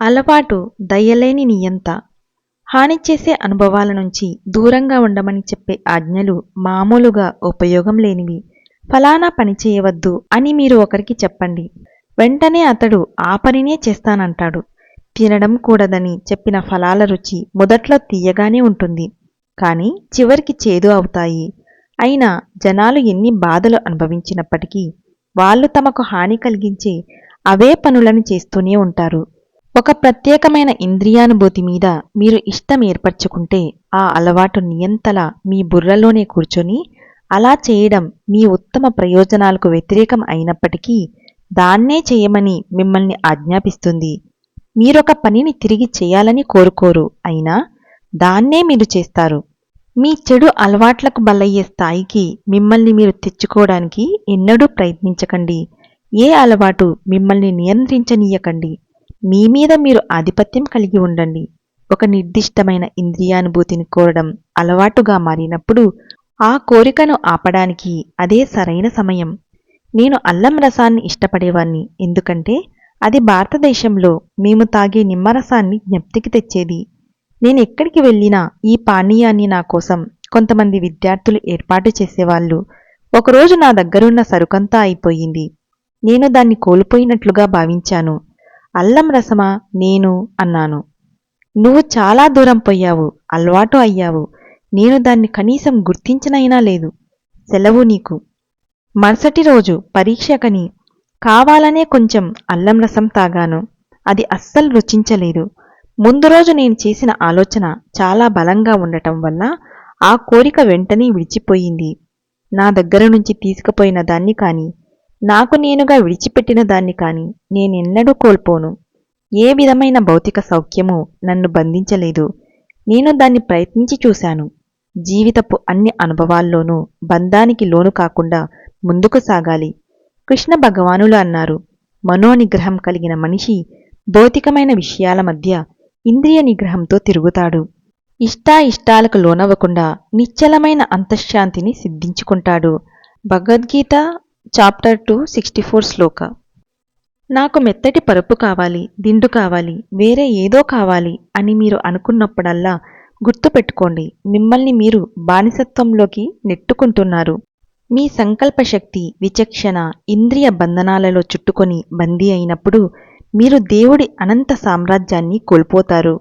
అలవాటు దయ్యలేని నియంత. హాని చేసే అనుభవాల నుంచి దూరంగా ఉండమని చెప్పే ఆజ్ఞలు మామూలుగా ఉపయోగం లేనివి. ఫలానా పని చేయవద్దు అని మీరు ఒకరికి చెప్పండి. వెంటనే అతడు ఆ పనినే చేస్తానంటాడు. తినడం కూడదని చెప్పిన ఫలాల రుచి మొదట్లో తీయగానే ఉంటుంది. కానీ చివరికి చేదు అవుతాయి. అయినా జనాలు ఎన్ని బాధలు అనుభవించినప్పటికీ వాళ్ళు తమకు హాని కలిగించే అవే పనులను చేస్తూనే ఉంటారు. ఒక ప్రత్యేకమైన ఇంద్రియానుభూతి మీద మీరు ఇష్టం ఏర్పరచుకుంటే ఆ అలవాటు నియంతలా మీ బుర్రలోనే కూర్చొని అలా చేయడం మీ ఉత్తమ ప్రయోజనాలకు వ్యతిరేకం అయినప్పటికీ దాన్నే చేయమని మిమ్మల్ని ఆజ్ఞాపిస్తుంది. మీరొక పనిని తిరిగి చేయాలని కోరుకోరు. అయినా దాన్నే మీరు చేస్తారు. మీ చెడు అలవాట్లకు బలయ్యే స్థాయికి మిమ్మల్ని మీరు తెచ్చుకోవడానికి ఎన్నడూ ప్రయత్నించకండి. ఏ అలవాటు మిమ్మల్ని నియంత్రించనీయకండి. మీ మీద మీరు ఆధిపత్యం కలిగి ఉండండి. ఒక నిర్దిష్టమైన ఇంద్రియానుభూతిని కోరడం అలవాటుగా మారినప్పుడు ఆ కోరికను ఆపడానికి అదే సరైన సమయం. నేను అల్లం రసాన్ని ఇష్టపడేవాణ్ణి ఎందుకంటే అది భారతదేశంలో మేము తాగే నిమ్మరసాన్ని జ్ఞప్తికి తెచ్చేది. నేను ఎక్కడికి వెళ్ళినా ఈ పానీయాన్ని నా కోసం కొంతమంది విద్యార్థులు ఏర్పాటు చేసేవాళ్ళు. ఒకరోజు నా దగ్గరున్న సరుకంతా అయిపోయింది. నేను దాన్ని కోల్పోయినట్లుగా భావించాను. అల్లం రసమా నేను అన్నాను. నువ్వు చాలా దూరం పోయావు అలవాటు అయ్యావు. నేను దాన్ని కనీసం గుర్తించనైనా లేదు. సెలవు నీకు. మరుసటి రోజు పరీక్షకని కావాలనే కొంచెం అల్లం రసం తాగాను. అది అస్సలు రుచించలేదు. ముందు రోజు నేను చేసిన ఆలోచన చాలా బలంగా ఉండటం వల్ల ఆ కోరిక వెంటనే విడిచిపోయింది. నా దగ్గర నుంచి తీసుకుపోయిన దాన్ని కానీ నాకు నేనుగా విడిచిపెట్టిన దాన్ని కాని నేనెన్నడూ కోల్పోను. ఏ విధమైన భౌతిక సౌఖ్యము నన్ను బంధించలేదు. నేను దాన్ని ప్రయత్నించి చూశాను. జీవితపు అన్ని అనుభవాల్లోనూ బంధానికి లోను కాకుండా ముందుకు సాగాలి. కృష్ణ భగవానులు అన్నారు మనోనిగ్రహం కలిగిన మనిషి భౌతికమైన విషయాల మధ్య ఇంద్రియ నిగ్రహంతో తిరుగుతాడు. ఇష్టాయిష్టాలకు లోనవ్వకుండా నిశ్చలమైన అంతఃశాంతిని సిద్ధించుకుంటాడు. Bhagavad Gita chapter two sixty four శ్లోక. నాకు మెత్తటి పరుపు కావాలి దిండు కావాలి వేరే ఏదో కావాలి అని మీరు అనుకున్నప్పుడల్లా గుర్తుపెట్టుకోండి మిమ్మల్ని మీరు బానిసత్వంలోకి నెట్టుకుంటున్నారు. మీ సంకల్పశక్తి విచక్షణ ఇంద్రియ బంధనాలలో చుట్టుకొని బందీ అయినప్పుడు మీరు దేవుడి అనంత సామ్రాజ్యాన్ని కోల్పోతారు.